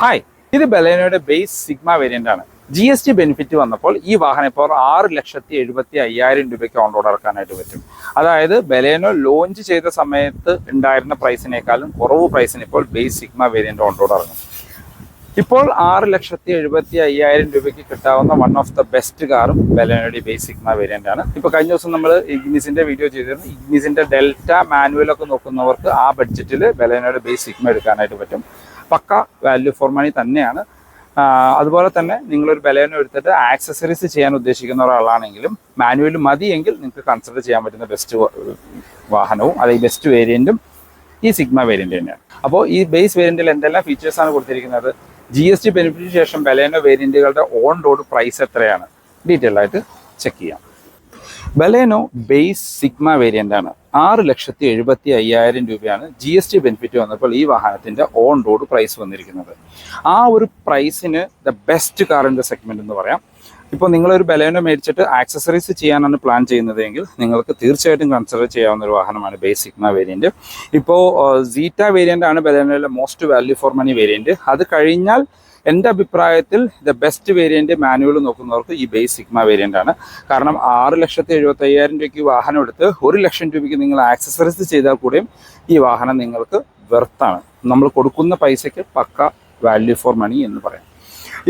Hi ഇത് ബലേനോയുടെ base sigma variant ആണ്. ജി എസ് ടി ബെനിഫിറ്റ് വന്നപ്പോൾ ഈ വാഹനം ഇപ്പോൾ ആറ് ലക്ഷത്തി എഴുപത്തി അയ്യായിരം രൂപയ്ക്ക് ഓൺ റോഡ് ഇറക്കാനായിട്ട് പറ്റും. അതായത് ബലേനോ ലോഞ്ച് ചെയ്ത സമയത്ത് ഉണ്ടായിരുന്ന പ്രൈസിനേക്കാളും കുറവ് പ്രൈസിന് ഇപ്പോൾ base sigma variant on road ഇറങ്ങും. ഇപ്പോൾ ആറ് ലക്ഷത്തി എഴുപത്തി അയ്യായിരം രൂപയ്ക്ക് കിട്ടാവുന്ന വൺ ഓഫ് ദ ബെസ്റ്റ് കാറും ബലേനോയുടെ ബേസ് സിഗ്മ വേരിയന്റ് ആണ്. ഇപ്പോൾ കഴിഞ്ഞ ദിവസം നമ്മൾ ഇഗ്നിസിന്റെ വീഡിയോ ചെയ്തിരുന്നു. ഇഗ്നിസിന്റെ ഡെൽറ്റ മാനുവൽ ഒക്കെ നോക്കുന്നവർക്ക് ആ ബഡ്ജറ്റിൽ ബലേനോയുടെ ബേസ് സിഗ്മ എടുക്കാനായിട്ട് പറ്റും. പക്ക വാല്യൂ ഫോർ മണി തന്നെയാണ്. അതുപോലെ തന്നെ നിങ്ങളൊരു ബലേനോ എടുത്തിട്ട് ആക്സസറീസ് ചെയ്യാൻ ഉദ്ദേശിക്കുന്ന ഒരാളാണെങ്കിലും മാനുവൽ മതിയെങ്കിൽ നിങ്ങൾക്ക് കൺസിഡർ ചെയ്യാൻ പറ്റുന്ന ബെസ്റ്റ് വാഹനവും അല്ലെങ്കിൽ ബെസ്റ്റ് വേരിയന്റും ഈ സിഗ്മ വേരിയന്റ് തന്നെയാണ്. അപ്പോൾ ഈ ബേസ് വേരിയന്റിൽ എന്തെല്ലാം ഫീച്ചേഴ്സാണ് കൊടുത്തിരിക്കുന്നത്? ജി എസ് ടി ബെനിഫിറ്റിന് ശേഷം ബലേനോ വേരിയന്റുകളുടെ ഓൺ റോഡ് പ്രൈസ് എത്രയാണ്? ഡീറ്റെയിൽ ആയിട്ട് ചെക്ക് ചെയ്യാം. ബലേനോ ബേസ് സിഗ്മ വേരിയന്റ് ആണ് ആറ് ലക്ഷത്തി എഴുപത്തി അയ്യായിരം രൂപയാണ് ജി എസ് ടി ബെനിഫിറ്റ് വന്നപ്പോൾ ഈ വാഹനത്തിന്റെ ഓൺ റോഡ് പ്രൈസ് വന്നിരിക്കുന്നത്. ആ ഒരു പ്രൈസിന് the best car in the segment എന്ന് പറയാം. ഇപ്പോൾ നിങ്ങളൊരു ബലേനോ മേടിച്ചിട്ട് ആക്സസറീസ് ചെയ്യാനാണ് പ്ലാൻ ചെയ്യുന്നതെങ്കിൽ നിങ്ങൾക്ക് തീർച്ചയായിട്ടും കൺസിഡർ ചെയ്യാവുന്ന ഒരു വാഹനമാണ് ബേസ് സിഗ്മ വേരിയന്റ് ഇപ്പോൾ സീറ്റ വേരിയന്റ് ആണ് ബലേനോയിലെ most value for money variant അത് കഴിഞ്ഞാൽ എന്റെ അഭിപ്രായത്തിൽ ദ ബെസ്റ്റ് വേരിയന്റ് മാനുവൽ നോക്കുന്നവർക്ക് ഈ ബേസ് സിഗ്മ വേരിയന്റ് ആണ്. കാരണം ആറ് ലക്ഷത്തി എഴുപത്തി അയ്യായിരം രൂപയ്ക്ക് വാഹനം എടുത്ത് ഒരു ലക്ഷം രൂപയ്ക്ക് നിങ്ങൾ ആക്സസറീസ് ചെയ്താൽ കൂടിയും ഈ വാഹനം നിങ്ങൾക്ക് വെർത്താണ് നമ്മൾ കൊടുക്കുന്ന പൈസയ്ക്ക് പക്ക വാല്യൂ ഫോർ മണി എന്ന് പറയാം.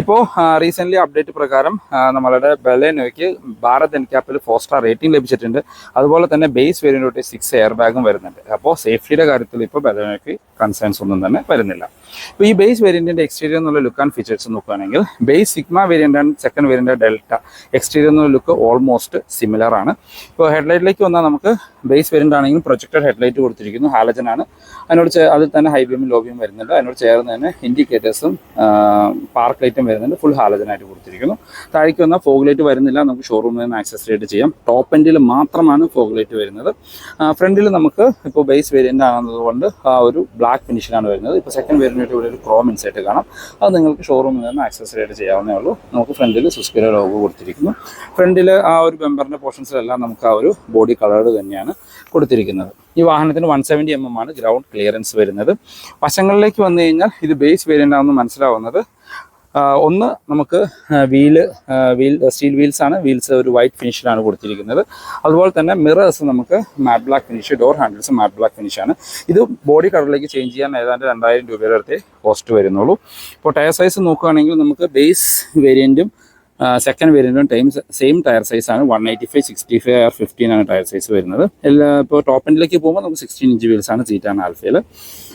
ഇപ്പോൾ റീസെന്റ്ലി അപ്ഡേറ്റ് പ്രകാരം നമ്മളുടെ ബലേനോയ്ക്ക് ഭാരത് എൻക്യാപ്പിൽ ഫോർ സ്റ്റാർ റേറ്റിംഗ് ലഭിച്ചിട്ടുണ്ട്. അതുപോലെ തന്നെ ബേസ് വേരിയന്റ് സിക്സ് എയർ ബാഗും വരുന്നുണ്ട്. അപ്പോൾ സേഫ്റ്റിയുടെ കാര്യത്തിൽ ഇപ്പോൾ ബലേനോയ്ക്ക് കൺസേൺസ് ഒന്നും തന്നെ വരുന്നില്ല. ഇപ്പോൾ ഈ ബേസ് വേരിയന്റിന്റെ എക്സ്റ്റീരിയർ എന്നുള്ള ലുക്ക് ആൻഡ് ഫീച്ചേഴ്സ് നോക്കുകയാണെങ്കിൽ base sigma variant and second variant delta exterior എന്നുള്ള ലുക്ക് ഓൾമോസ്റ്റ് സിമിലർ ആണ്. ഇപ്പോൾ ഹെഡ്ലൈറ്റിലേക്ക് വന്നാൽ നമുക്ക് ബേസ് വേരിയന്റ് ആണെങ്കിലും പ്രൊജക്റ്റഡ് ഹെഡ്ലൈറ്റ് കൊടുത്തിരിക്കുന്നു ഹാലജൻ ആണ്. അതിനോട് അതിൽ തന്നെ ഹൈ ബീമും ലോ വരുന്നുണ്ട്. അതിനോട് ചേർന്ന് തന്നെ ഇൻഡിക്കേറ്റേഴ്സും പാർക്ക് ലൈറ്റും വരുന്നുണ്ട്. ഫുൾ ഹാലജൻ ആയിട്ട് കൊടുത്തിരിക്കുന്നു. താഴേക്ക് വന്നാൽ ഫോഗ് ലൈറ്റ് വരുന്നില്ല. നമുക്ക് ഷോറൂമിൽ നിന്ന് ആക്സസ് റേറ്റ് ചെയ്യാം. ടോപ്പ് എൻഡിൽ മാത്രമാണ് ഫോഗ്ലൈറ്റ് വരുന്നത്. ഫ്രണ്ടിൽ നമുക്ക് ഇപ്പോൾ ബേസ് വേരിയന്റ് ആണെന്നതുകൊണ്ട് ആ ഒരു ബ്ലാക്ക് ഫിനിഷിലാണ് വരുന്നത്. ഇപ്പോൾ സെക്കൻഡ് വേരിയന്റ് ഇവിടെ ഒരു ക്രോം ഇൻസൈറ്റ് കാണാം. അത് നിങ്ങൾക്ക് ഷോറൂമിൽ നിന്ന് ആക്സസ് റേറ്റ് ചെയ്യാവുന്നേ ഉള്ളൂ. നമുക്ക് ഫ്രണ്ടിൽ സുസ്കിര ലോഗോ കൊടുത്തിരിക്കുന്നു. ഫ്രണ്ടിൽ ആ ഒരു ബെമ്പറിന്റെ പോർഷൻസിലെല്ലാം നമുക്ക് ആ ഒരു ബോഡി കളേർഡ് തന്നെയാണ് കൊടുത്തിരിക്കുന്നത്. ഈ വാഹനത്തിന് വൺ സെവന്റി എം എം ആണ് ഗ്രൗണ്ട് ക്ലിയറൻസ് വരുന്നത്. വശങ്ങളിലേക്ക് വന്നു കഴിഞ്ഞാൽ ഇത് ബേസ് വേരിയന്റ് ആണെന്ന് മനസ്സിലാവുന്നത്. ഒന്ന് നമുക്ക് വീൽ വീൽ സ്റ്റീൽ വീൽസ് ആണ്. വീൽസ് ഒരു വൈറ്റ് ഫിനിഷിലാണ് കൊടുത്തിരിക്കുന്നത്. അതുപോലെ തന്നെ മിറേഴ്സ് നമുക്ക് matte black finish door handles matte black ഫിനിഷാണ് ഇത് ബോഡി കളറിലേക്ക് ചേഞ്ച് ചെയ്യാൻ ഏതാണ്ട് രണ്ടായിരം രൂപയുടെ അടുത്തേ കോസ്റ്റ് വരുന്നുള്ളൂ. ഇപ്പോൾ ടയർ സൈസ് നോക്കുകയാണെങ്കിൽ നമുക്ക് ബേസ് വേരിയന്റും സെക്കൻഡ് വേരിയന്റും ടൈം സെയിം ടയർ സൈസാണ് one eighty five sixty five R fifteen ആണ് ടയർ സൈസ് വരുന്നത്. എല്ലാ ഇപ്പോൾ ടോപ്പ് എൻഡിലേക്ക് പോകുമ്പോൾ നമുക്ക് സിക്സ്റ്റീൻ ഇഞ്ച് വീൽസ് ആണ് സീറ്റാണ് ആൽഫയിൽ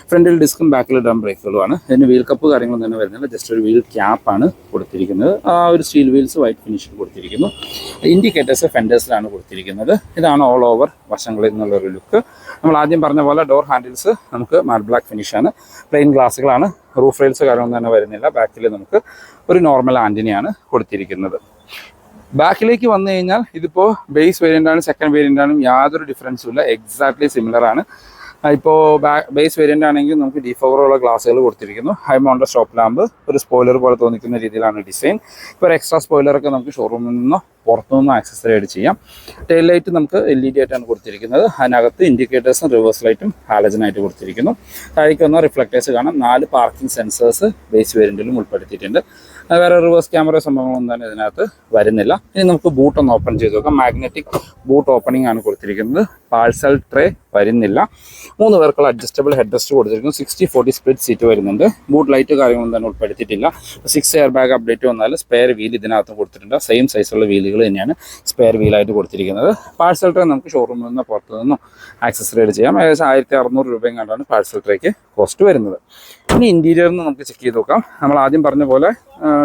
ഫ്രണ്ടിൽ ഡിസ്കും ബാക്കിൽ ഡ്രം ബ്രേക്കുകളുമാണ്. ഇതിന് വീൽ കപ്പ് കാര്യങ്ങളൊന്നും തന്നെ വരുന്നില്ല ജസ്റ്റ് ഒരു വീൽ ക്യാപ്പാണ് കൊടുത്തിരിക്കുന്നത്. ആ ഒരു സ്റ്റീൽ വീൽസ് വൈറ്റ് ഫിനിഷിൽ കൊടുത്തിരിക്കുന്നു. ഇൻഡിക്കേറ്റേഴ്സ് ഫെൻഡേഴ്സിലാണ് കൊടുത്തിരിക്കുന്നത്. ഇതാണ് ഓൾ ഓവർ വശങ്ങളിൽ നിന്നുള്ള ഒരു ലുക്ക് നമ്മൾ ആദ്യം പറഞ്ഞ പോലെ ഡോർ ഹാൻഡിൽസ് നമുക്ക് മാറ്റ് ബ്ലാക്ക് ഫിനിഷാണ് പ്ലെയിൻ ഗ്ലാസ്സുകളാണ് റൂഫ് റെയിൽസ് കാര്യമൊന്നും തന്നെ വരുന്നില്ല. ബാക്കിൽ നമുക്ക് ഒരു നോർമൽ ആന്റിനെയാണ് കൊടുത്തിരിക്കുന്നത്. ബാക്കിലേക്ക് വന്നു കഴിഞ്ഞാൽ ഇതിപ്പോൾ ബേസ് വേരിയന്റാണ് സെക്കൻഡ് വേരിയന്റാണ് യാതൊരു ഡിഫറൻസും ഇല്ല. എക്സാക്ട്ലി സിമിലർ ആണ്. ഇപ്പോൾ ബേസ് വേരിയന്റ് ആണെങ്കിൽ നമുക്ക് ഡി ഫോറുള്ള ഗ്ലാസ്സുകൾ കൊടുത്തിരിക്കുന്നു. ഹൈ മൗണ്ട സ്റ്റോപ്പ് ലാമ്പ് ഒരു സ്പോയിലർ പോലെ തോന്നിക്കുന്ന രീതിയിലാണ് ഡിസൈൻ ഇപ്പോൾ ഒരു എക്സ്ട്രാ സ്പോയിലറൊക്കെ നമുക്ക് ഷോറൂമിൽ നിന്നോ പുറത്തു നിന്നോ ആക്സസറി ആയിട്ട് ചെയ്യാം. ടെയിൽ ലൈറ്റ് നമുക്ക് എൽ ഇ ഡി ആയിട്ടാണ് കൊടുത്തിരിക്കുന്നത്. അതിനകത്ത് ഇൻഡിക്കേറ്റേഴ്സും റിവേഴ്സ് ലൈറ്റും ഹാലജനായിട്ട് കൊടുത്തിരിക്കുന്നു. താഴേക്ക് വന്ന റിഫ്ലക്റ്റേഴ്സ് കാണാം. നാല് പാർക്കിംഗ് സെൻസേഴ്സ് ബേസ് വേരിയന്റിലും ഉൾപ്പെടുത്തിയിട്ടുണ്ട്. വേറെ റിവേഴ്സ് ക്യാമറ സംഭവങ്ങളൊന്നും തന്നെ ഇതിനകത്ത് വരുന്നില്ല. ഇനി നമുക്ക് ബൂട്ട് ഒന്ന് ഓപ്പൺ ചെയ്ത് നോക്കാം. മാഗ്നറ്റിക് ബൂട്ട് ഓപ്പണിംഗ് ആണ് കൊടുത്തിരിക്കുന്നത്. പാഴ്സൽ ട്രേ വരുന്നില്ല. മൂന്ന് പേർക്കുള്ള അഡ്ജസ്റ്റബിൾ ഹെഡ് റെസ്റ്റ് കൊടുത്തിരിക്കുന്നു. സിക്സ്റ്റി ഫോർട്ടി സ്പ്ലിറ്റ് സീറ്റ് വരുന്നുണ്ട്. ബൂട്ട് ലൈറ്റ് കാര്യങ്ങളൊന്നും തന്നെ ഉൾപ്പെടുത്തിയിട്ടില്ല. സിക്സ് എയർ ബാഗ് അപ്ഡേറ്റ് വന്നാൽ സ്പെയർ വീൽ ഇതിനകത്ത് കൊടുത്തിട്ടുണ്ട്. സെയിം സൈസുള്ള വീലുകൾ തന്നെയാണ് സ്പെയർ വീലായിട്ട് കൊടുത്തിരിക്കുന്നത്. പാഴ്സൽ ട്രേ നമുക്ക് ഷോറൂമിൽ നിന്ന് പുറത്തു നിന്നും ആക്സസ് റേഡ് ചെയ്യാം. ഏകദേശം ആയിരത്തി അറുന്നൂറ് രൂപയും കണ്ടാണ് പാഴ്സൽ ട്രേക്ക് കോസ്റ്റ് വരുന്നത്. ഇനി ഇന്റീരിയറിൽ നിന്ന് നമുക്ക് ചെക്ക് ചെയ്ത് നോക്കാം. നമ്മൾ ആദ്യം പറഞ്ഞ പോലെ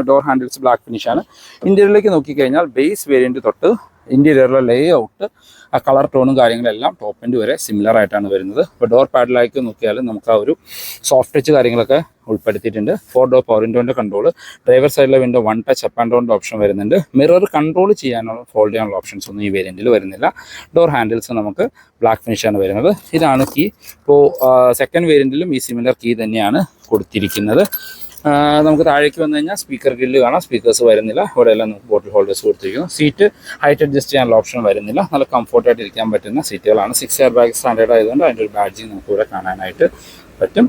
ഡോർ ഹാൻഡിൽസ് ബ്ലാക്ക് ഫിനിഷാണ് ഇന്റീരിയറിലേക്ക് നോക്കിക്കഴിഞ്ഞാൽ ബേസ് വേരിയന്റ് തൊട്ട് ഇന്റീരിയറിലെ ലേ ഔട്ട് ആ കളർ ടോണും കാര്യങ്ങളെല്ലാം ടോപ്പ് എൻഡ് വരെ സിമിലർ ആയിട്ടാണ് വരുന്നത്. ഇപ്പോൾ ഡോർ പാഡിലേക്ക് നോക്കിയാൽ നമുക്ക് ആ ഒരു സോഫ്റ്റ് ടച്ച് കാര്യങ്ങളൊക്കെ ഉൾപ്പെടുത്തിയിട്ടുണ്ട്. ഫോർ ഡോർ പവർ വിൻഡോന്റെ കൺട്രോൾ ഡ്രൈവർ സൈഡിലെ window one touch up and ഡൗണിന്റെ option വരുന്നുണ്ട്. മിറർ കൺട്രോൾ ചെയ്യാനുള്ള ഫോൾഡ് ചെയ്യാനുള്ള ഓപ്ഷൻസ് ഒന്നും ഈ വേരിയന്റിൽ വരുന്നില്ല. ഡോർ ഹാൻഡിൽസ് നമുക്ക് ബ്ലാക്ക് ഫിനിഷാണ് വരുന്നത്. ഇതാണ് കീ ഇപ്പോൾ സെക്കൻഡ് വേരിയന്റിലും ഈ സിമിലർ കീ തന്നെയാണ് കൊടുത്തിരിക്കുന്നത്. നമുക്ക് താഴേക്ക് വന്നു കഴിഞ്ഞാൽ സ്പീക്കർ ഗില്ല് കാണാം. സ്പീക്കേഴ്സ് വരുന്നില്ല. ഇവിടെ എല്ലാം നമുക്ക് ബോട്ടിൽ ഹോൾഡേഴ്സ് കൊടുത്തിരിക്കുന്നു. സീറ്റ് ഹൈറ്റ് അഡ്ജസ്റ്റ് ചെയ്യാനുള്ള ഓപ്ഷൻ വരുന്നില്ല. നല്ല കംഫർട്ടായിട്ട് ഇരിക്കാൻ പറ്റുന്ന സീറ്റുകളാണ് സിക്സ് ഇയർ ബാഗ് സ്റ്റാൻഡേർഡ് ആയതുകൊണ്ട് അതിന്റെ ഒരു ബാഡ്ജിങ് നമുക്ക് ഇവിടെ കാണാനായിട്ട് പറ്റും.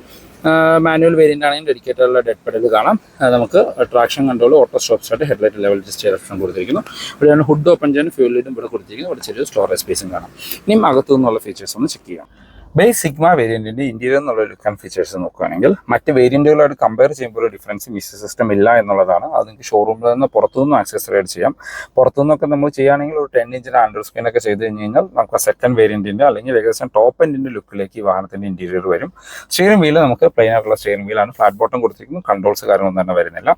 മാനുവൽ വേരിയന്റ് ആണെങ്കിൽ ഡെഡിക്കേറ്റഡുള്ള ഡെഡ് പെഡൽ കാണാം. നമുക്ക് traction control auto stop start headlight level adjust option കൊടുത്തിരിക്കുന്നു. ഇവിടെയാണ് ഹുഡ് ഓപ്പൺ ചെയ്യാൻ ഫ്യൂൽ ലൈറ്റും ഇവിടെ കൊടുത്തിരിക്കുന്നത് ഇവിടെ ചെറിയ സ്റ്റോറേജ് സ്പേസും കാണാം. ഇനിയും അകത്തു നിന്നുള്ള ഫീച്ചേഴ്സ് ഒന്ന് ചെക്ക് ചെയ്യാം. ബേസ് സിഗ്മ വേരിയന്റിന്റെ ഇന്റീരിയർ എന്നുള്ള ലുക്ക് ആൻഡ് ഫീച്ചേഴ്സ് നോക്കുകയാണെങ്കിൽ മറ്റ് വേരിയന്റുകളായിട്ട് കമ്പയർ ചെയ്യുമ്പോൾ ഒരു ഡിഫറൻസ് മിസ് സിസ്റ്റം ഇല്ല എന്നുള്ളതാണ്. അത് നിങ്ങൾക്ക് ഷോറൂമിൽ നിന്ന് പുറത്തുനിന്ന് ആക്സസറൈഡ് ചെയ്യാം. പുറത്തുനിന്നൊക്കെ നമ്മൾ ചെയ്യുകയാണെങ്കിൽ ഒരു ടെൻ ഇഞ്ചിന് ആൻഡ്രോ സ്ക്രീൻ ഒക്കെ ചെയ്ത് കഴിഞ്ഞ് കഴിഞ്ഞാൽ നമുക്ക് സെക്കൻഡ് വേരിയന്റിന്റെ അല്ലെങ്കിൽ ഏകദേശം ടോപ്പ് എൻഡിന്റെ ലുക്കിലേക്ക് ഈ വാഹനത്തിന്റെ ഇന്റീരിയർ വരും. സ്റ്റിയറിംഗ് വീൽ നമുക്ക് പ്ലെയിൻ ആയിട്ടുള്ള സ്റ്റിയറിംഗ് വീലാണ് ഫ്ലാറ്റ് ബോട്ടം കൊടുത്തിരിക്കുന്നു. കൺട്രോൾസ് കാര്യങ്ങളൊന്നും തന്നെ വരുന്നില്ല.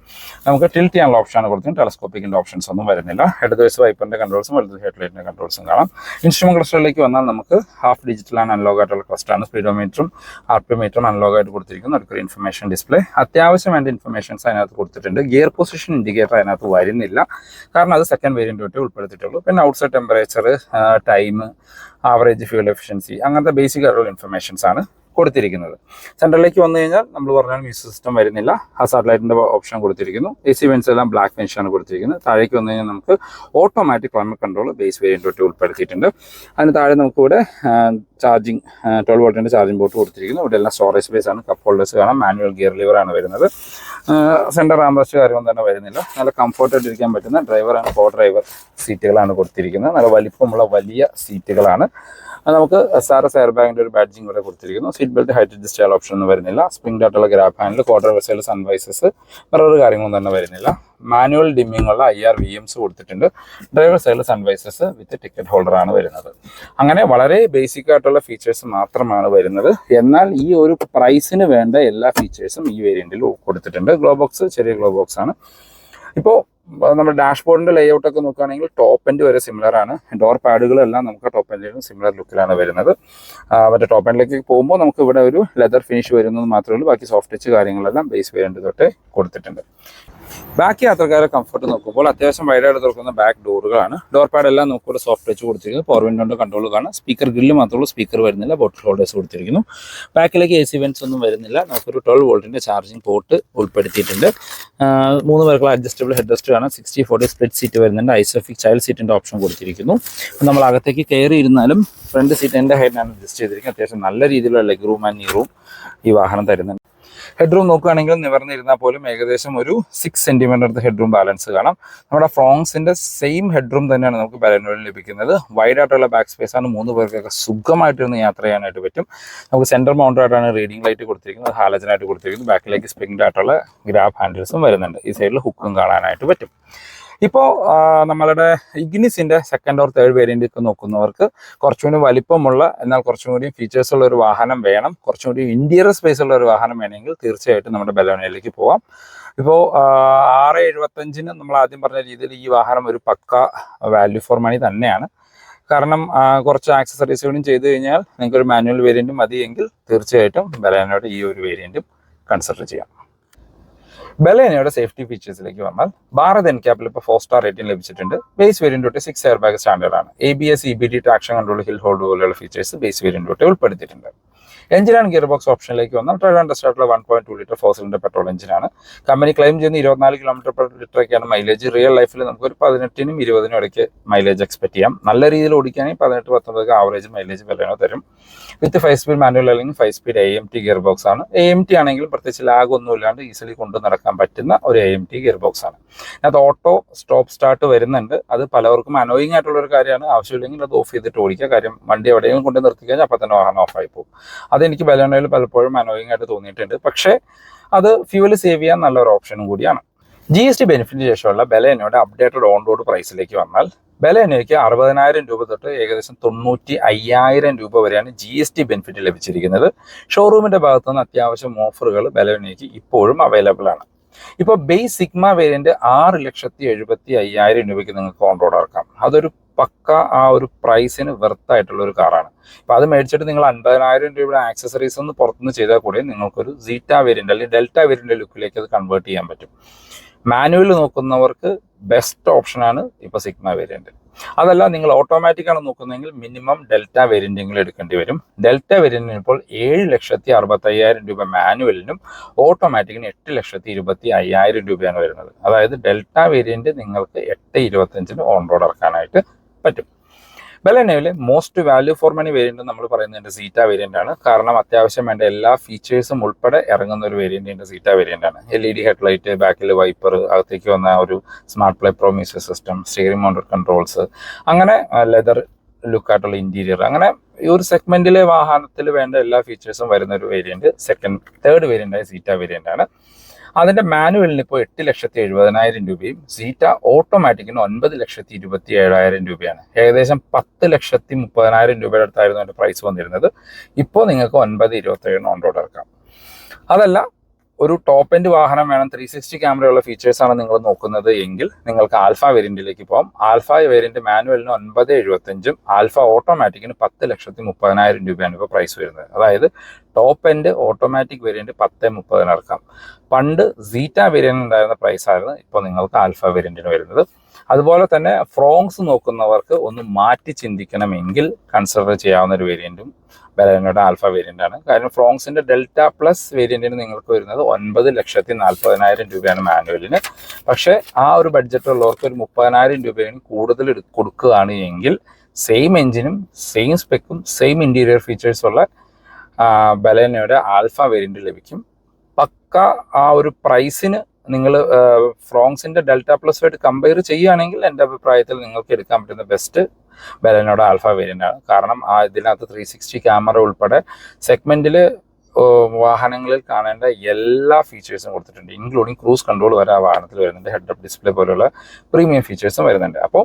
നമുക്ക് ടിൽറ്റ് ചെയ്യാനുള്ള ഓപ്ഷനാണ് കൊടുത്തിട്ടുണ്ട് ടെലസ്കോപ്പിക്കിന്റെ ഓപ്ഷൻസ് ഒന്നും വരുന്നില്ല. ഇടത് വയസ്സ് വൈപ്പറിന്റെ കൺട്രോൾസും വലത് ഹെഡ്ലൈറ്റിന്റെ കൺട്രോൾസും കാണാം. ഇൻസ്ട്രുമെന്റ് ക്ലസ്റ്ററിലേക്ക് വന്നാൽ നമുക്ക് ഹാഫ് ഡിജിറ്റൽ ആൻഡ് അനലോഗ് ആയിട്ടുള്ള ക്ലസ്റ്ററാണ് സ്പീഡോമീറ്ററും ആർപിമീറ്ററും അൺലോഗ് ആയിട്ട് കൊടുത്തിരിക്കുന്നു. അടുത്തൊരു ഇൻഫർമേഷൻ ഡിസ്പ്ലേ അത്യാവശ്യം വേണ്ട ഇൻഫർമേഷൻസ് അതിനകത്ത് കൊടുത്തിട്ടുണ്ട്. ഗിയർ പൊസിഷൻ ഇൻഡിക്കേറ്റർ അതിനകത്ത് വരുന്നില്ല. കാരണം അത് സെക്കൻഡ് വേരിയന്റ് തൊട്ട് ഉൾപ്പെടുത്തിയിട്ടുള്ളൂ. പിന്നെ outside temperature time average fuel efficiency അങ്ങനത്തെ ബേസിക് ആയിട്ടുള്ള ഇൻഫർമേഷൻസ് ആണ് കൊടുത്തിരിക്കുന്നത്. സെൻട്രലിലേക്ക് വന്നു കഴിഞ്ഞാൽ നമ്മൾ പറഞ്ഞാൽ മ്യൂസിക് സിസ്റ്റം വരുന്നില്ല. ആ സാറ്റലൈറ്റിന്റെ ഓപ്ഷൻ കൊടുത്തിരിക്കുന്നു. എ സി വെൻസ് എല്ലാം ബ്ലാക്ക് ഫിനിഷാണ് കൊടുത്തിരിക്കുന്നത്. താഴേക്ക് വന്നു കഴിഞ്ഞാൽ നമുക്ക് automatic climate control base variant തൊട്ട് ഉൾപ്പെടുത്തിയിട്ടുണ്ട്. അതിന് താഴെ നമുക്കിവിടെ ചാർജിങ് ട്വൽവ് വോൾട്ടിന്റെ ചാർജിങ് ബോർഡ് കൊടുത്തിരിക്കുന്നു ഇവിടെ എല്ലാം സ്റ്റോറേജ് സ്പേസ് ആണ്. കപ്പ് ഹോൾഡേഴ്സ് കാണാം. മാനുവൽ ഗിയർ ലിവർ ആണ് വരുന്നത്. സെന്റർ ആംബ്രസ്റ്റ് കാര്യമൊന്നും തന്നെ വരുന്നില്ല. നല്ല കംഫർട്ടായിട്ട് ഇരിക്കാൻ പറ്റുന്ന ഡ്രൈവറാണ് ഫോർ ഡ്രൈവർ സീറ്റുകളാണ് കൊടുത്തിരിക്കുന്നത്. നല്ല വലിപ്പമുള്ള വലിയ സീറ്റുകളാണ് നമുക്ക് എസ് ആർ എസ് എയർ ബാഗിന്റെ ഒരു ബാഡ്ജിങ് ഇവിടെ കൊടുത്തിരിക്കുന്നു. Seat belt height adjust option ഒന്നും വരുന്നില്ല. സ്പ്രിംഗ് ആയിട്ടുള്ള ഗ്രാഫ് ഹാൻഡിൽ ക്വാർട്ടർ വെസൈൽ സൺവൈസസ് വേറൊരു കാര്യങ്ങളൊന്നും തന്നെ വരുന്നില്ല. മാനുവൽ ഡിമ്മിങ്ങുള്ള ഐ ആർ വി എംസ് കൊടുത്തിട്ടുണ്ട്. ഡ്രൈവർ സൈഡിൽ സൺവൈസേഴ്സ് വിത്ത് ടിക്കറ്റ് ഹോൾഡർ ആണ് വരുന്നത്. അങ്ങനെ വളരെ ബേസിക് ആയിട്ടുള്ള ഫീച്ചേഴ്സ് മാത്രമാണ് വരുന്നത്. എന്നാൽ ഈ ഒരു പ്രൈസിന് വേണ്ട എല്ലാ ഫീച്ചേഴ്സും ഈ വേരിയന്റിൽ കൊടുത്തിട്ടുണ്ട്. ഗ്ലോ ബോക്സ് ചെറിയ ഗ്ലോ ബോക്സ് ആണ്. ഇപ്പോൾ നമ്മുടെ ഡാഷ്ബോർഡിന്റെ ലേഔട്ട് ഒക്കെ നോക്കുകയാണെങ്കിൽ ടോപ്പ് എൻഡ് വരെ സിമിലർ ആണ്. ഡോർ പാഡുകളെല്ലാം നമുക്ക് ടോപ്പ് എൻഡിലും സിമിലർ ലുക്കിലാണ് വരുന്നത്. മറ്റേ ടോപ്പ് എൻഡിലേക്ക് പോകുമ്പോൾ നമുക്ക് ഇവിടെ ഒരു ലെതർ ഫിനിഷ് വരുന്നത് മാത്രമേ ഉള്ളൂ. ബാക്കി സോഫ്റ്റ് ടച്ച് കാര്യങ്ങളെല്ലാം ബേസ് വേരിയന്റ് തൊട്ട് കൊടുത്തിട്ടുണ്ട്. ബാക്കി യാത്രക്കാരെ കംഫർട്ട് നോക്കുമ്പോൾ അത്യാവശ്യം വൈഡായിട്ട് തുറക്കുന്ന ബാക്ക് ഡോറുകളാണ് ഡോർ പാഡ് എല്ലാം നോക്കുമ്പോൾ സോഫ്റ്റ് ടച്ച് കൊടുത്തിരിക്കുന്നു. പവർ വിൻഡോണ്ട് കൺട്രോൾ കാണാം. സ്പീക്കർ ഗ്രില്ല് മാത്രമുള്ള സ്പീക്കർ വരുന്നില്ല. ബോട്ടിൽ ഹോൾഡേഴ്സ് കൊടുത്തിരിക്കുന്നു. ബാക്കിലേക്ക് എ സി വെൻസ് ഒന്നും വരുന്നില്ല. നമുക്കൊരു ട്വൽവ് വോൾട്ടിന്റെ ചാർജിംഗ് പോർട്ട് ഉൾപ്പെടുത്തിയിട്ടുണ്ട്. മൂന്ന് പേർക്കുള്ള അഡ്ജസ്റ്റബിൾ ഹെഡ് റെസ്റ്റ് കാണാം. സിക്സ്റ്റി ഫോർട്ടി സ്പ്ലിറ്റ് സീറ്റ് വരുന്നുണ്ട്. ഐസോഫിക് ചൈൽഡ് സീറ്റിന്റെ ഓപ്ഷൻ കൊടുത്തിരിക്കുന്നു. നമ്മൾ അകത്തേക്ക് കയറി ഇരുന്നാലും ഫ്രണ്ട് സീറ്റ് എന്റെ ഹൈറ്റിനാണ് അഡ്ജസ്റ്റ് ചെയ്തിരിക്കുന്നത്. അത്യാവശ്യം നല്ല രീതിയിലുള്ള leg room and knee room ഈ വാഹനം തരുന്നുണ്ട്. ഹെഡ് റൂം നോക്കുകയാണെങ്കിൽ നിവർന്നിരുന്നാൽ പോലും ഏകദേശം ഒരു സിക്സ് സെന്റിമീറ്റർ അടുത്ത് ഹെഡ് റൂം ബാലൻസ് കാണാം. നമ്മുടെ ഫ്രോങ്സിന്റെ സെയിം ഹെഡ് റൂം തന്നെയാണ് നമുക്ക് ബാലൻസ് ലഭിക്കുന്നത്. വൈഡ് ആയിട്ടുള്ള ബാക്ക് സ്പേസ് ആണ്. മൂന്ന് പേർക്കൊക്കെ സുഖമായിട്ടിരുന്ന് യാത്ര ചെയ്യാനായിട്ട് പറ്റും. നമുക്ക് സെന്റർ മൗണ്ടായിട്ടാണ് റീഡിംഗ് ലൈറ്റ് കൊടുത്തിരിക്കുന്നത്. ഹാലജനായിട്ട് കൊടുത്തിരിക്കുന്നത് ബാക്കിലേക്ക് സ്പ്രിംഗ് ആയിട്ടുള്ള ഗ്രാബ് ഹാൻഡിൽസും വരുന്നുണ്ട്. ഈ സൈഡിൽ ഹുക്കും കാണാനായിട്ട് പറ്റും. ഇപ്പോൾ നമ്മളുടെ ഇഗ്നിസിന്റെ സെക്കൻഡ് ഓർ തേർഡ് വേരിയന്റ് ഒക്കെ നോക്കുന്നവർക്ക് കുറച്ചുകൂടി വലിപ്പമുള്ള എന്നാൽ കുറച്ചും കൂടി ഫീച്ചേഴ്സ് ഉള്ള ഒരു വാഹനം വേണം. കുറച്ചും കൂടി ഇന്റീരിയർ സ്പേസ് ഉള്ള ഒരു വാഹനം വേണമെങ്കിൽ തീർച്ചയായിട്ടും നമ്മുടെ ബലോനയിലേക്ക് പോവാം. ഇപ്പോൾ ആറ് എഴുപത്തഞ്ചിന് നമ്മൾ ആദ്യം പറഞ്ഞ രീതിയിൽ ഈ വാഹനം ഒരു പക്ക വാല്യൂ ഫോർ മണി തന്നെയാണ്. കാരണം കുറച്ച് ആക്സസറീസ് കൂടി ചെയ്ത് കഴിഞ്ഞാൽ നിങ്ങൾക്ക് ഒരു മാനുവൽ വേരിയന്റും മതിയെങ്കിൽ തീർച്ചയായിട്ടും ബലാനോയുടെ ഈ ഒരു വേരിയന്റും കൺസിഡർ ചെയ്യാം. ബലേനയുടെ സേഫ്റ്റി ഫീച്ചേഴ്സിലേക്ക് വന്നാൽ ഭാരത് എൻ ഇപ്പോൾ ഫോർ സ്റ്റാർ റേറ്റിംഗ് ലഭിച്ചിട്ടുണ്ട്. ബേസ് വേരിയന്റ് തൊട്ട് സിക്സ് എയർ ബാഗ് സ്റ്റാൻഡേർഡ് ആണ്. A B S E B D traction control hill hold പോലെയുള്ള ഫീച്ചേഴ്സ് ബേസ് വേരിയന്റ് തൊട്ട് ഉൾപ്പെടുത്തിയിട്ടുണ്ട്. എഞ്ചിൻ ആൻഡ് ഗിയർ ബോക്സ് ഓപ്ഷനിലേക്ക് വന്നാൽ ട്രൈഡ് സ്റ്റാർട്ടുള്ള one point two litre four cylinder petrol എഞ്ചിനാണ് കമ്പനി ക്ലെയിം ചെയ്യുന്ന ഇരുപത്തിനാല് കിലോമീറ്റർ പെർ ലിറ്റർ ഒക്കെയാണ് മൈലേജ് റിയൽ ലൈഫിൽ നമുക്ക് ഒരു പതിനെട്ടിനും ഇരുപതിനും ഇടയ്ക്ക് മൈലേജ് എക്സ്പെക്ട് ചെയ്യാം. നല്ല രീതിയിൽ ഓടിക്കുകയാണെങ്കിൽ പതിനെട്ട് പത്തൊമ്പത് ആവറേജ് മൈലേജ് വരെയാണ് തരും. വിത്ത് ഫൈവ് സ്പീഡ് മാനുവൽ അല്ലെങ്കിൽ five speed A M T gear box ആണ്. എ എം ടി ആണെങ്കിൽ പ്രത്യേകിച്ച് ലാഗ് ഒന്നും ഇല്ലാണ്ട് ഈസിലി കൊണ്ടു നടക്കാൻ പറ്റുന്ന ഒരു A M T gear box ആണ്. അത് ഓട്ടോ സ്റ്റോപ്പ് സ്റ്റാർട്ട് വരുന്നുണ്ട്. അത് പലവർക്കും അനോയിങ് ആയിട്ടുള്ള ഒരു കാര്യമാണ്. ആവശ്യമില്ലെങ്കിൽ അത് ഓഫ് ചെയ്തിട്ട് ഓടിക്കുക. കാര്യം വണ്ടി എവിടെയെങ്കിലും കൊണ്ട് നിർത്തി കഴിഞ്ഞാൽ അപ്പം തന്നെ വാഹനം ഓഫായി പോകും. അതെനിക്ക് ബലോണയിൽ പലപ്പോഴും അനോയിങ് ആയിട്ട് തോന്നിയിട്ടുണ്ട്. പക്ഷേ അത് ഫ്യൂവൽ സേവ് ചെയ്യാൻ നല്ലൊരു ഓപ്ഷനും കൂടിയാണ്. ജി എസ് ടി ബെനിഫിറ്റിന് ശേഷമുള്ള ബലേനോയുടെ അപ്ഡേറ്റഡ് ഓൺ റോഡ് പ്രൈസിലേക്ക് വന്നാൽ ബലേനോയ്ക്ക് അറുപതിനായിരം രൂപ തൊട്ട് ഏകദേശം തൊണ്ണൂറ്റി അയ്യായിരം രൂപ വരെയാണ് ജി എസ് ടി ബെനിഫിറ്റ് ലഭിച്ചിരിക്കുന്നത്. ഷോറൂമിന്റെ ഭാഗത്തു നിന്ന് അത്യാവശ്യം ഓഫറുകൾ ബലേനോയ്ക്ക് ഇപ്പോഴും അവൈലബിൾ ആണ്. ഇപ്പോൾ ബേസ് സിഗ്മ വേരിയന്റ് ആറ് ലക്ഷത്തി എഴുപത്തി അയ്യായിരം രൂപയ്ക്ക് നിങ്ങൾക്ക് ഓൺ റോഡ് ഇറക്കാം അതൊരു പക്ക ആ ഒരു പ്രൈസിന് വെർത്തായിട്ടുള്ള ഒരു കാറാണ് അപ്പൊ അത് മേടിച്ചിട്ട് നിങ്ങൾ അൻപതിനായിരം രൂപയുടെ ആക്സസറീസ് ഒന്ന് പുറത്തുനിന്ന് ചെയ്താൽ കൂടി നിങ്ങൾക്കൊരു സീറ്റ വേരിയന്റ് അല്ലെങ്കിൽ ഡെൽറ്റ വേരിയന്റ് ലുക്കിലേക്ക് അത് കൺവേർട്ട് ചെയ്യാൻ പറ്റും. മാനുവൽ നോക്കുന്നവർക്ക് ബെസ്റ്റ് ഓപ്ഷനാണ് ഇപ്പൊ സിഗ്മ വേരിയന്റ് അതല്ല നിങ്ങൾ ഓട്ടോമാറ്റിക് ആണ് നോക്കുന്നതെങ്കിൽ മിനിമം ഡെൽറ്റ വേരിയന്റെങ്കിലും എടുക്കേണ്ടി വരും. ഡെൽറ്റ വേരിയന്റിന് ഇപ്പോൾ ഏഴ് ലക്ഷത്തി അറുപത്തി അയ്യായിരം രൂപ മാനുവലിനും ഓട്ടോമാറ്റിക്കിന് എട്ട് ലക്ഷത്തി ഇരുപത്തി അയ്യായിരം രൂപയാണ് വരുന്നത്. അതായത് ഡെൽറ്റ വേരിയന്റ് നിങ്ങൾക്ക് എട്ട് ഇരുപത്തഞ്ചിന് ഓൺ റോഡ് ഇറക്കാനായിട്ട് പറ്റും. ബലേനോയിലെ most value for money variant നമ്മൾ പറയുന്നതിന്റെ സീറ്റ വേരിയന്റ് ആണ്. കാരണം അത്യാവശ്യം വേണ്ട എല്ലാ ഫീച്ചേഴ്സും ഉൾപ്പെടെ ഇറങ്ങുന്ന ഒരു വേരിയന്റിന്റെ സീറ്റ വേരിയന്റ് ആണ്. എൽ ഇ ഡി ഹെഡ്ലൈറ്റ് ബാക്കിൽ വൈപ്പർ അകത്തേക്ക് വന്ന ഒരു smart play promise system steering mounted controls അങ്ങനെ ലെതർ ലുക്കായിട്ടുള്ള ഇന്റീരിയർ അങ്ങനെ ഈ ഒരു സെഗ്മെന്റിലെ വാഹനത്തിൽ വേണ്ട എല്ലാ ഫീച്ചേഴ്സും വരുന്ന ഒരു വേരിയന്റ് സെക്കൻഡ് തേർഡ് വേരിയന്റായ സീറ്റ വേരിയന്റ് ആണ്. അതിന്റെ മാനുവലിന് ഇപ്പോൾ എട്ട് ലക്ഷത്തി എഴുപതിനായിരം രൂപയും സീറ്റ ഓട്ടോമാറ്റിക്കിന് ഒൻപത് ലക്ഷത്തി ഇരുപത്തി ഏഴായിരം രൂപയാണ്. ഏകദേശം പത്ത് ലക്ഷത്തി മുപ്പതിനായിരം രൂപയുടെ അടുത്തായിരുന്നു അതിന്റെ പ്രൈസ് വന്നിരുന്നത്. ഇപ്പോൾ നിങ്ങൾക്ക് ഒൻപത് ഇരുപത്തേഴിന് ഓൺ റോഡ് ഇറക്കാം. അതല്ല ഒരു ടോപ്പ് എൻഡ് വാഹനം വേണം ത്രീ സിക്സ്റ്റി ക്യാമറയുള്ള ഫീച്ചേഴ്സാണ് നിങ്ങൾ നോക്കുന്നത് എങ്കിൽ നിങ്ങൾക്ക് ആൽഫ വേരിയന്റിലേക്ക് പോകാം. ആൽഫ വേരിയന്റ് മാനുവലിന് ഒൻപത് എഴുപത്തഞ്ചും ആൽഫ ഓട്ടോമാറ്റിക്കിന് പത്ത് ലക്ഷത്തി മുപ്പതിനായിരം രൂപയാണ് ഇപ്പോൾ പ്രൈസ് വരുന്നത്. അതായത് ടോപ്പ് എൻഡ് ഓട്ടോമാറ്റിക് വേരിയന്റ് പത്ത് മുപ്പതിനിറക്കാം പണ്ട് സീറ്റ വേരിയന്റ് ഉണ്ടായിരുന്ന പ്രൈസ് ആയിരുന്നു ഇപ്പോൾ നിങ്ങൾക്ക് ആൽഫ വേരിയന്റിന് വരുന്നത്. അതുപോലെ തന്നെ ഫ്രോങ്സ് നോക്കുന്നവർക്ക് ഒന്ന് മാറ്റി ചിന്തിക്കണമെങ്കിൽ കൺസിഡർ ചെയ്യാവുന്ന ഒരു വേരിയന്റും ബലേനോയുടെ ആൽഫ വേരിയന്റ് ആണ്. കാരണം ഫ്രോങ്സിന്റെ ഡെൽറ്റ പ്ലസ് വേരിയന്റിന് നിങ്ങൾക്ക് വരുന്നത് ഒൻപത് ലക്ഷത്തി നാൽപ്പതിനായിരം രൂപയാണ് മാനുവലിന് പക്ഷേ ആ ഒരു ബഡ്ജറ്റ് ഉള്ളവർക്ക് ഒരു മുപ്പതിനായിരം രൂപയും കൂടുതൽ കൊടുക്കുകയാണ് എങ്കിൽ സെയിം എഞ്ചിനും സെയിം സ്പെക്കും സെയിം ഇന്റീരിയർ ഫീച്ചേഴ്സ് ഉള്ള ബലേനയുടെ ആൽഫ വേരിയന്റ് ലഭിക്കും. പക്ക ആ ഒരു പ്രൈസിന് നിങ്ങൾ ഫ്രോങ്സിന്റെ ഡെൽറ്റ പ്ലസ് ആയിട്ട് കമ്പയർ ചെയ്യുകയാണെങ്കിൽ എന്റെ അഭിപ്രായത്തിൽ നിങ്ങൾക്ക് എടുക്കാൻ പറ്റുന്ന ബെസ്റ്റ് ബെലനോട് ആൽഫ വേരിയന്റ് ആണ്. കാരണം ആ ഇതിനകത്ത് ത്രീ സിക്സ്റ്റി ക്യാമറ ഉൾപ്പെടെ സെഗ്മെന്റിൽ വാഹനങ്ങളിൽ കാണേണ്ട എല്ലാ ഫീച്ചേഴ്സും കൊടുത്തിട്ടുണ്ട്. ഇൻക്ലൂഡിങ് ക്രൂസ് കൺട്രോൾ വരെ ആ വാഹനത്തിൽ വരുന്നുണ്ട്. ഹെഡ് അപ്പ് ഡിസ്പ്ലേ പോലുള്ള പ്രീമിയം ഫീച്ചേഴ്സും വരുന്നുണ്ട്. അപ്പോൾ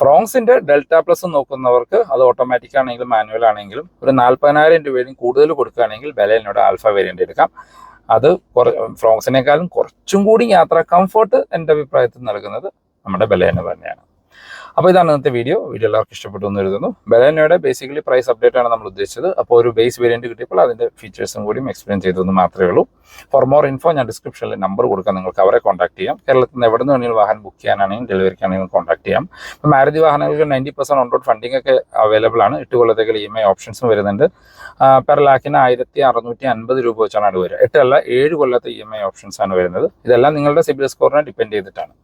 ഫ്രോങ്സിന്റെ ഡെൽറ്റ പ്ലസ് നോക്കുന്നവർക്ക് അത് ഓട്ടോമാറ്റിക് ആണെങ്കിലും മാനുവൽ ആണെങ്കിലും ഒരു നാൽപ്പതിനായിരം രൂപയിലും കൂടുതൽ കൊടുക്കുകയാണെങ്കിൽ ബലേനോയുടെ ആൽഫ വേരിയന്റ് എടുക്കാം. അത് ഫ്രോങ്സിനേക്കാളും കുറച്ചും കൂടി യാത്ര കംഫർട്ട് എന്റെ അഭിപ്രായത്തിൽ നൽകുന്നത് നമ്മുടെ ബലേന തന്നെയാണ്. അപ്പോൾ ഇതാണ് ഇന്നത്തെ വീഡിയോ വീഡിയോ എല്ലാവർക്കും ഇഷ്ടപ്പെട്ടു എന്ന് എഴുതുന്നു ബലേനയുടെ ബേസിക്കലി പ്രൈസ് അപ്ഡേറ്റ് ആണ് നമ്മൾ ഉദ്ദേശിച്ചത്. അപ്പോൾ ഒരു ബേസ് വേരിയന്റ് കിട്ടിയപ്പോൾ അതിന്റെ ഫീച്ചേഴ്സും കൂടി എക്സ്പ്ലെയിൻ ചെയ്തതെന്ന് മാത്രമേ ഉള്ളൂ. ഫോർ മോർ ഇൻഫോ ഞാൻ ഡിസ്ക്രിപ്ഷനിൽ നമ്പർ കൊടുക്കാം. നിങ്ങൾക്ക് അവരെ കോൺടാക്ട് ചെയ്യാം. കേരളത്തിൽ നിന്ന് എവിടെ നിന്ന് വാഹനം ബുക്ക് ചെയ്യാനാണെങ്കിലും ഡെലിവറിക്കാണെങ്കിലും കോൺടാക്ട് ചെയ്യാം. ഇപ്പോൾ മാരുതി വാഹനങ്ങൾക്ക് ninety percent on road funding ഒക്കെ അവൈലബിൾ ആണ്. എട്ട് കൊല്ലത്തേക്ക് ഇ എം ഐ ഓപ്ഷൻസും വരുന്നുണ്ട്. പെർ ലാക്കിന് ആയിരത്തി അറുന്നൂറ്റി അൻപത് രൂപ വെച്ചാണ് അത് വരിക. എട്ടല്ല ഏഴ് കൊല്ലത്തെ ഇ എം ഐ ഓപ്ഷൻസ് ആണ് വരുന്നത്. ഇതെല്ലാം നിങ്ങളുടെ സിബിൽ സ്കോറിനെ ഡിപ്പെൻഡ് ചെയ്തിട്ടാണ്.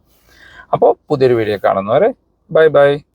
അപ്പോൾ പുതിയൊരു വീഡിയോ കാണുന്നവരെ ബൈ ബൈ